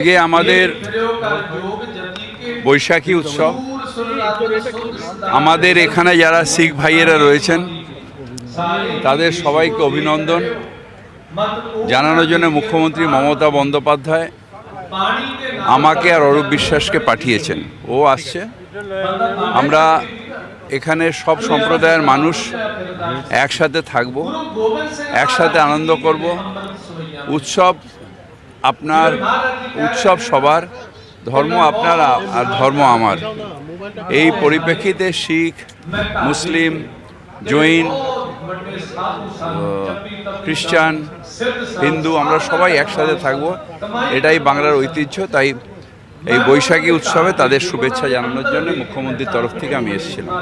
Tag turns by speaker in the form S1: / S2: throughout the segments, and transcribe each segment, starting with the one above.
S1: আজকে আমাদের বৈশাখী উৎসব। আমাদের এখানে যারা শিখ ভাইয়েরা রয়েছেন, তাদের সবাইকে অভিনন্দন। জানানোর জন্য মুখ্যমন্ত্রী মমতা বন্দ্যোপাধ্যায় আমাকে আর অরূপ বিশ্বাসকে পাঠিয়েছেন। ও আসছে। আমরা এখানে সব সম্প্রদায়ের মানুষ একসাথে থাকব, একসাথে আনন্দ করব। উৎসব আপনার উৎসব সবার, ধর্ম আপনার আর ধর্ম আমার। এই পরিপ্রেক্ষিতে শিখ, মুসলিম, জৈন খ্রিস্টান, হিন্দু আমরা সবাই একসাথে থাকব। এটাই বাংলার ঐতিহ্য, তাই এই বৈশাখী উৎসবে তাদের শুভেচ্ছা জানানোর জন্য মুখ্যমন্ত্রীর তরফ থেকে আমি এসেছিলাম।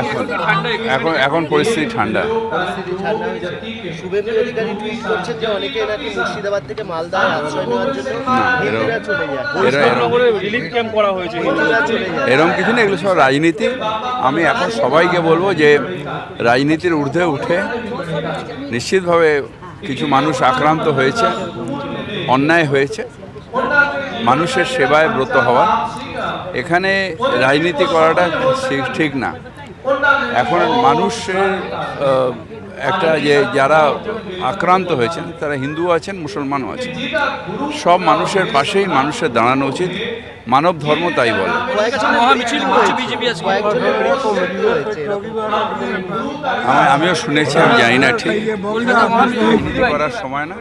S1: এখন এখন এখন পরিস্থিতি ঠান্ডা। এরম কিছু না এগুলো সব রাজনীতি। আমি এখন সবাইকে বলব যে রাজনীতির ঊর্ধ্বে উঠে নিশ্চিতভাবে কিছু মানুষ আক্রান্ত হয়েছে, অন্যায় হয়েছে, মানুষের সেবায় ব্রত হওয়া। এখানে রাজনীতি করাটা ঠিক- না। এখন মানুষের একটা যে যারা আক্রান্ত হয়েছেন, তারা হিন্দু আছেন, মুসলমানও আছেন। সব মানুষের পাশেই মানুষের দাঁড়ানো উচিত। মানব ধর্ম তাই বলে। আমিও শুনেছি, আমি জানি না ঠিক। করার সময় না।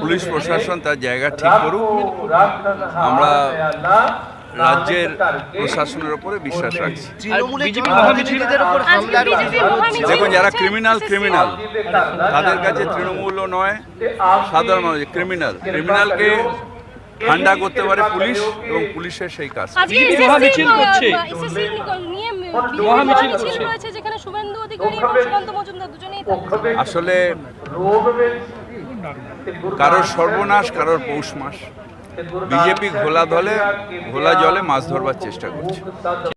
S1: পুলিশ প্রশাসন তার জায়গা ঠিক করুক। আমরা রাজ্যের প্রশাসনের উপরে বিশ্বাস রাখছি। দেখুন যারা ক্রিমিনাল ক্রিমিনাল তাদের কাছে তৃণমূলও নয় সাধারণ মানুষ ক্রিমিনাল ক্রিমিনালকে ঠান্ডা করতে পারে পুলিশ এবং পুলিশের সেই কাজ।
S2: মহামিছিল করছে।
S1: আসলে কারোর সর্বনাশ কারোর পৌষ মাস। বিজেপি ঘোলা দলে ঘোলা জলে মাছ ধরবার চেষ্টা করছে।